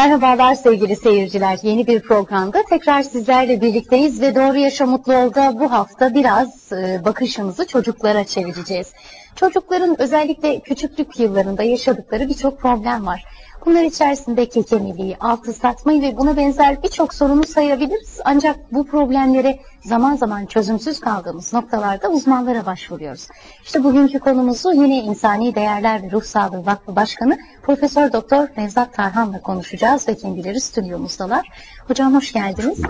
Merhabalar sevgili seyirciler. Yeni bir programda tekrar sizlerle birlikteyiz ve Doğru Yaşa Mutlu Ol'da bu hafta biraz e, bakışımızı çocuklara çevireceğiz. Çocukların özellikle küçüklük yıllarında yaşadıkları birçok problem var. Bunlar içerisinde kekemeliği, altı satmayı ve buna benzer birçok sorunu sayabiliriz. Ancak bu problemlere zaman zaman çözümsüz kaldığımız noktalarda uzmanlara başvuruyoruz. İşte bugünkü konumuzu yine İnsani Değerler ve Ruh Sağlığı Vakfı Başkanı Profesör Doktor Nevzat Tarhan'la konuşacağız ve kendileri stüdyomuzdalar. Hocam hoş geldiniz.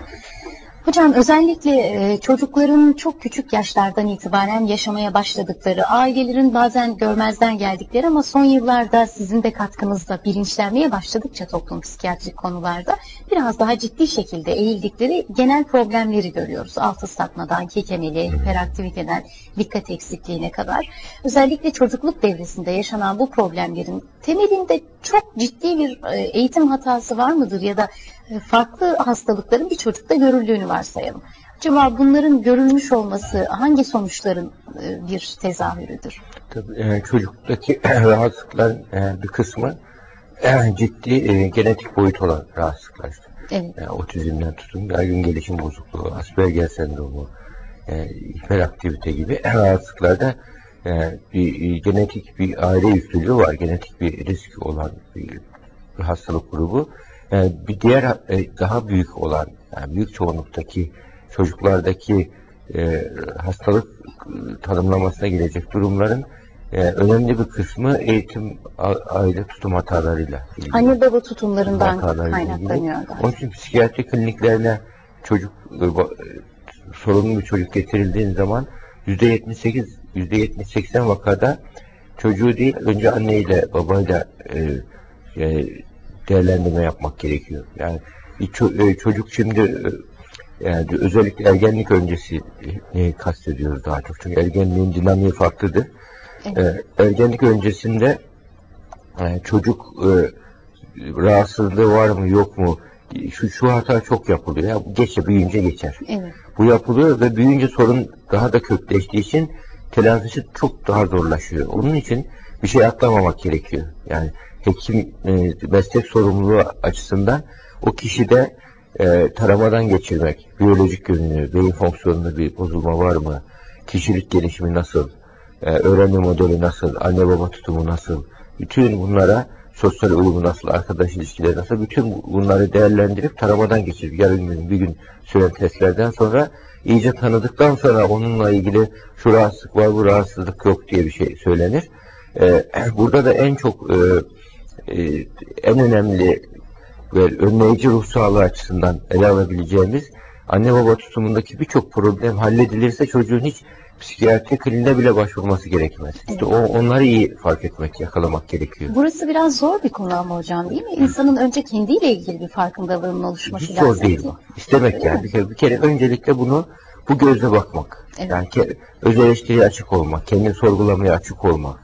Hocam özellikle e, çocukların çok küçük yaşlardan itibaren yaşamaya başladıkları, ailelerin bazen görmezden geldikleri ama son yıllarda sizin de katkınızla bilinçlenmeye başladıkça toplum psikiyatrik konularda biraz daha ciddi şekilde eğildikleri genel problemleri görüyoruz. Altı satmadan, kekemeli, hiperaktiviteden, dikkat eksikliğine kadar. Özellikle çocukluk devresinde yaşanan bu problemlerin temelinde çok ciddi bir e, eğitim hatası var mıdır ya da e, farklı hastalıkların bir çocukta görüldüğünü varsayalım. Acaba bunların görülmüş olması hangi sonuçların e, bir tezahürüdür? Tabii, çocuktaki rahatsızlıkların bir kısmı ciddi genetik boyut olan rahatsızlıklar. Evet. Yani otizmden tutun, yaygın gelişim bozukluğu, Asperger sendromu, hiperaktivite gibi rahatsızlıklarda bir genetik bir aile yüklülüğü var, genetik bir risk olan bir, bir hastalık grubu. Yani bir diğer e, daha büyük olan, yani büyük çoğunluktaki çocuklardaki e, hastalık e, tanımlamasına gelecek durumların e, önemli bir kısmı eğitim aile tutum hatalarıyla ilgili. Anne baba tutumlarından kaynaklanıyor. Onun için psikiyatri kliniklerine çocuk e, sorunlu bir çocuk getirildiğin zaman yüzde 78 yüzde %70-80 vakada çocuğu değil önce anneyle babayla e, e, değerlendirme yapmak gerekiyor. Yani bir e, çocuk şimdi e, yani özellikle ergenlik öncesi ne kastediyoruz daha çok. Çünkü ergenliğin dinamiği farklıdır. Evet. E, ergenlik öncesinde çocuk rahatsızlığı var mı yok mu şu, şu hata çok yapılıyor. Ya, geçe büyüyünce geçer. Evet. Bu yapılıyor ve büyüyünce sorun daha da kökleştiği için telafisi çok daha zorlaşıyor. Onun için bir şey atlamamak gerekiyor. Yani hekim e, meslek sorumluluğu açısından o kişide e, taramadan geçirmek, biyolojik yönünü, beyin fonksiyonunda bir bozulma var mı, kişilik gelişimi nasıl, e, öğrenme modeli nasıl, anne baba tutumu nasıl, bütün bunlara sosyal uyumu nasıl, arkadaş ilişkileri nasıl, bütün bunları değerlendirip taramadan geçirip yarın gün bir gün süren testlerden sonra iyice tanıdıktan sonra onunla ilgili şu rahatsızlık var, bu rahatsızlık yok diye bir şey söylenir. Ee, burada da en çok e, e, en önemli ve önleyici ruh sağlığı açısından ele alabileceğimiz anne baba tutumundaki birçok problem halledilirse çocuğun hiç psikiyatri kliniğine bile başvurması gerekmez. İşte o, onları iyi fark etmek, yakalamak gerekiyor. Burası biraz zor bir konu ama hocam değil mi? İnsanın önce kendiyle ilgili bir farkındalığının oluşması Hiç lazım. Zor değil bu. İstemek yani. Bir kere, bir kere öncelikle bunu bu gözle bakmak. Evet. Yani ke, öz eleştiriye açık olmak, kendini sorgulamaya açık olmak.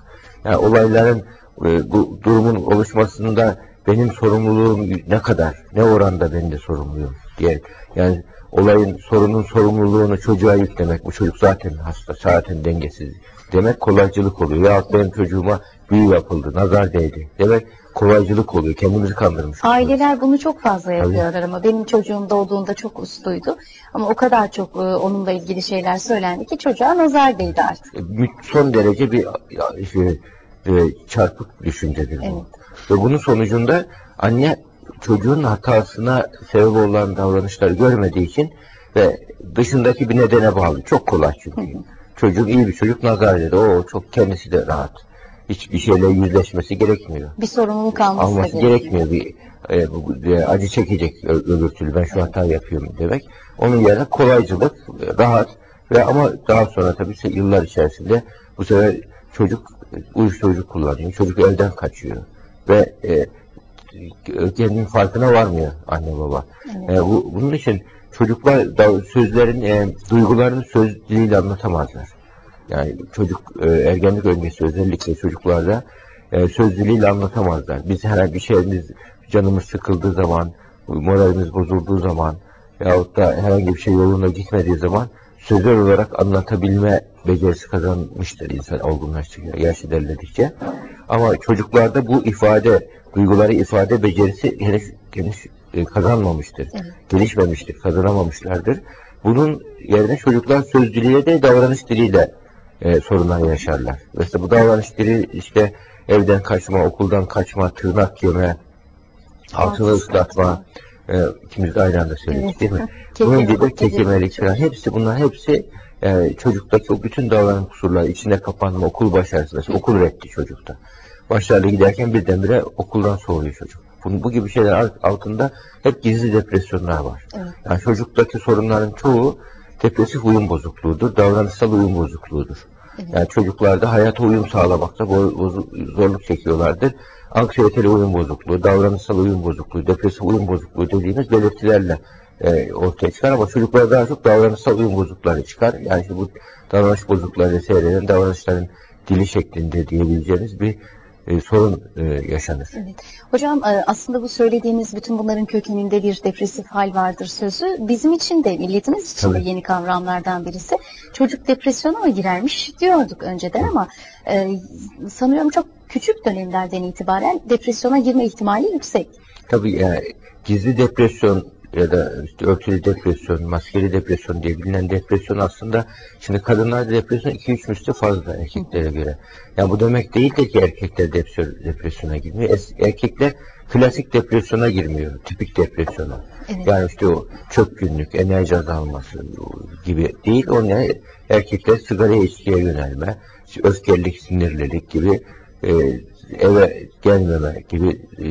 Yani olayların e, bu durumun oluşmasında benim sorumluluğum ne kadar, ne oranda benim de sorumluyum diye. Yani olayın, sorunun sorumluluğunu çocuğa yüklemek, bu çocuk zaten hasta, zaten dengesiz demek kolaycılık oluyor. Ya benim çocuğuma büyü yapıldı, nazar değdi demek kolaycılık oluyor. Kendimizi kandırmış. Aileler bunu çok fazla yapıyorlar Tabii. ama benim çocuğum doğduğunda çok usluydu. Ama o kadar çok e, onunla ilgili şeyler söylendi ki çocuğa nazar değdi artık. E, son derece bir şey, çarpık düşüncedir bu. Ve bunun sonucunda anne çocuğun hatasına sebep olan davranışları görmediği için ve dışındaki bir nedene bağlı. Çok kolay çünkü. Hı hı. Çocuk iyi bir çocuk nazar dedi. O çok kendisi de rahat. Hiçbir şeyle yüzleşmesi gerekmiyor. Bir sorumluluk alması, alması gerekmiyor. Bir e, bu, e, acı çekecek öbür türlü ben şu hata yapıyorum demek. Onun yerine kolaycılık, rahat ve ama daha sonra tabii yıllar içerisinde bu sefer çocuk uyuşturucu kullanıyor. Çocuk elden kaçıyor. Ve e, kendinin farkına varmıyor anne baba. Evet. E, bu, bunun için çocuklar da sözlerin, e, duygularını söz diliyle anlatamazlar. Yani çocuk e, ergenlik öncesi özellikle çocuklarda e, söz diliyle anlatamazlar. Biz herhangi bir şeyimiz canımız sıkıldığı zaman, moralimiz bozulduğu zaman yahut da herhangi bir şey yoluna gitmediği zaman sözler olarak anlatabilme becerisi kazanmıştır insan olgunlaştıkça, yaş ilerledikçe. Ama çocuklarda bu ifade, duyguları ifade becerisi henüz geniş e, kazanmamıştır. Evet. Gelişmemiştir, kazanamamışlardır. Bunun yerine çocuklar söz diliyle de davranış diliyle e, sorunlar yaşarlar. Mesela bu davranış dili işte evden kaçma, okuldan kaçma, tırnak yeme, altını Altı ıslatma, e, ikimiz de aynı anda söyledik Evet. değil mi? Bunun gibi kekemelik. falan hepsi bunlar hepsi e, çocuktaki o bütün davranış kusurları, içine kapanma, okul başarısı, mesela okul reddi çocukta. Başarılı giderken birdenbire okuldan soğuyor çocuk. Bunun, bu gibi şeyler alt- altında hep gizli depresyonlar var. Evet. Yani çocuktaki sorunların çoğu depresif uyum bozukluğudur, davranışsal uyum bozukluğudur. Yani çocuklarda hayata uyum sağlamakta zorluk çekiyorlardır. Anksiyeteli uyum bozukluğu, davranışsal uyum bozukluğu, depresif uyum bozukluğu dediğimiz belirtilerle e, ortaya çıkar ama çocuklarda daha çok davranışsal uyum bozuklukları çıkar. Yani işte bu davranış bozuklukları seyreden davranışların dili şeklinde diyebileceğimiz bir e, sorun e, yaşanır. Evet. Hocam e, aslında bu söylediğiniz bütün bunların kökeninde bir depresif hal vardır sözü. Bizim için de milletimiz için de Tabii. yeni kavramlardan birisi. Çocuk depresyona mı girermiş diyorduk önceden ama e, sanıyorum çok küçük dönemlerden itibaren depresyona girme ihtimali yüksek. Tabii yani gizli depresyon ya da işte örtülü depresyon, maskeli depresyon diye bilinen depresyon aslında şimdi kadınlarda depresyon 2-3 misli fazla erkeklere göre. Yani bu demek değildir ki erkekler depresyon, depresyona girmiyor. Erkekler klasik depresyona girmiyor, tipik depresyona. Evet. Yani işte o çok günlük enerji azalması gibi değil. O ne? Erkekler sigara içkiye yönelme, öfkelilik, sinirlilik gibi e, eve gelmeme gibi e,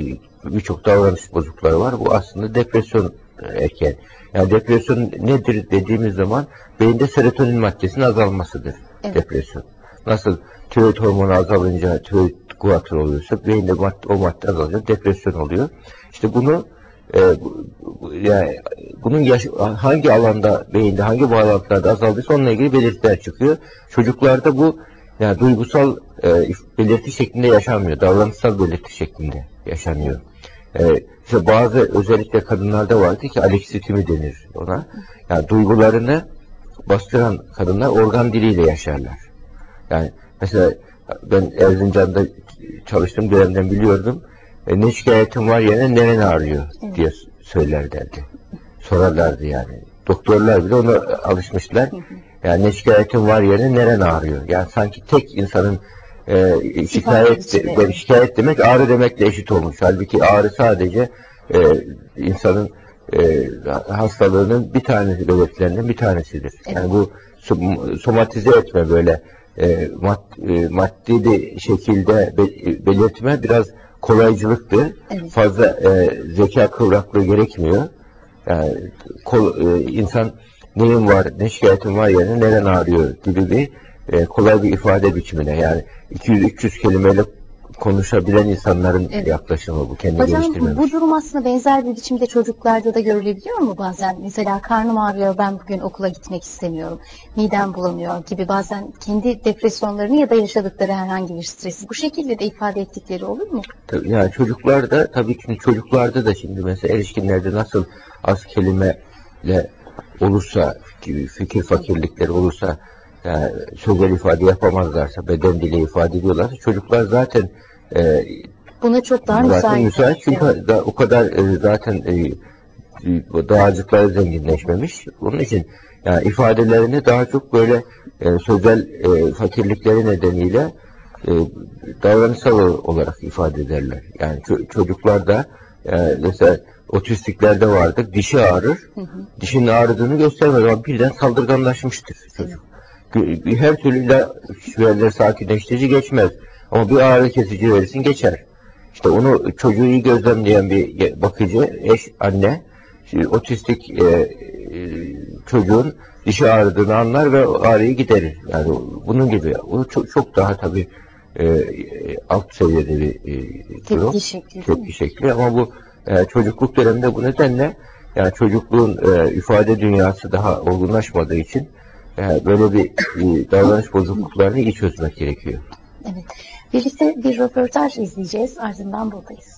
birçok davranış bozuklukları var. Bu aslında depresyon erken. Yani depresyon nedir dediğimiz zaman beyinde serotonin maddesinin azalmasıdır. Evet. Depresyon. Nasıl tiroid hormonu azalınca tiroid guatr oluyorsa beyinde madde, o madde azalınca depresyon oluyor. İşte bunu e, yani bunun yaş- hangi alanda beyinde hangi bağlantılarda azaldıysa onunla ilgili belirtiler çıkıyor. Çocuklarda bu yani duygusal e, belirti şeklinde yaşanmıyor. Davranışsal belirti şeklinde yaşanıyor. E, işte bazı özellikle kadınlarda vardı ki alexitimi denir ona. Yani duygularını bastıran kadınlar organ diliyle yaşarlar. Yani mesela ben Erzincan'da çalıştığım dönemden biliyordum. E, ne şikayetim var yerine neren ağrıyor Evet. diye söylerlerdi. Sorarlardı yani. Doktorlar bile ona alışmışlar. Yani ne şikayetim var yerine neren ağrıyor. Yani sanki tek insanın e, şikayet, de, şikayet demek ağrı demekle eşit olmuş. Halbuki ağrı sadece e, insanın e, hastalığının bir tanesi belirtilerinden bir tanesidir. Yani bu som- somatize etme böyle e, mad, e, maddi bir şekilde be- belirtme biraz kolaycılıktır. Evet. Fazla e, zeka kıvraklığı gerekmiyor. Yani kol, e, insan neyim var, ne şikayetim var yerine neren ağrıyor gibi bir e, kolay bir ifade biçimine yani 200-300 kelimeyle konuşabilen insanların Evet. yaklaşımı bu kendi Hocam bu durum aslında benzer bir biçimde çocuklarda da görülebiliyor mu bazen? Mesela karnım ağrıyor ben bugün okula gitmek istemiyorum. Midem bulanıyor gibi bazen kendi depresyonlarını ya da yaşadıkları herhangi bir stresi bu şekilde de ifade ettikleri olur mu? Tabii Yani çocuklarda tabii ki çocuklarda da şimdi mesela erişkinlerde nasıl az kelimeyle olursa gibi fikir fakirlikleri olursa yani sözel ifade yapamazlarsa beden dili ifade ediyorlarsa çocuklar zaten e, Buna çok daha zaten müsait. müsait çünkü Evet. da, o kadar e, zaten e, e, dağarcıkları zenginleşmemiş. Onun için yani ifadelerini daha çok böyle e, sözel e, fakirlikleri nedeniyle e, davranışsal olarak ifade ederler. Yani ço- çocuklar da e, mesela otistiklerde vardır. Dişi ağrır. Hı hı. Dişinin ağrıdığını göstermez ama birden saldırganlaşmıştır çocuk. Gö- Her türlü ila- verilir sakinleştirici geçmez. Ama bir ağrı kesici verirsin geçer. İşte onu çocuğu iyi gözlemleyen bir bakıcı, eş, anne, şimdi otistik e, e, çocuğun dişi ağrıdığını anlar ve ağrıyı giderir. Yani bunun gibi. O çok, çok daha tabii e, e, alt seviyede bir e, durum Tepki şekli tepki şekli ama bu e, çocukluk döneminde bu nedenle yani çocukluğun e, ifade dünyası daha olgunlaşmadığı için e, böyle bir davranış bozukluklarını iyi çözmek gerekiyor. Evet. Birlikte bir röportaj izleyeceğiz ardından buradayız.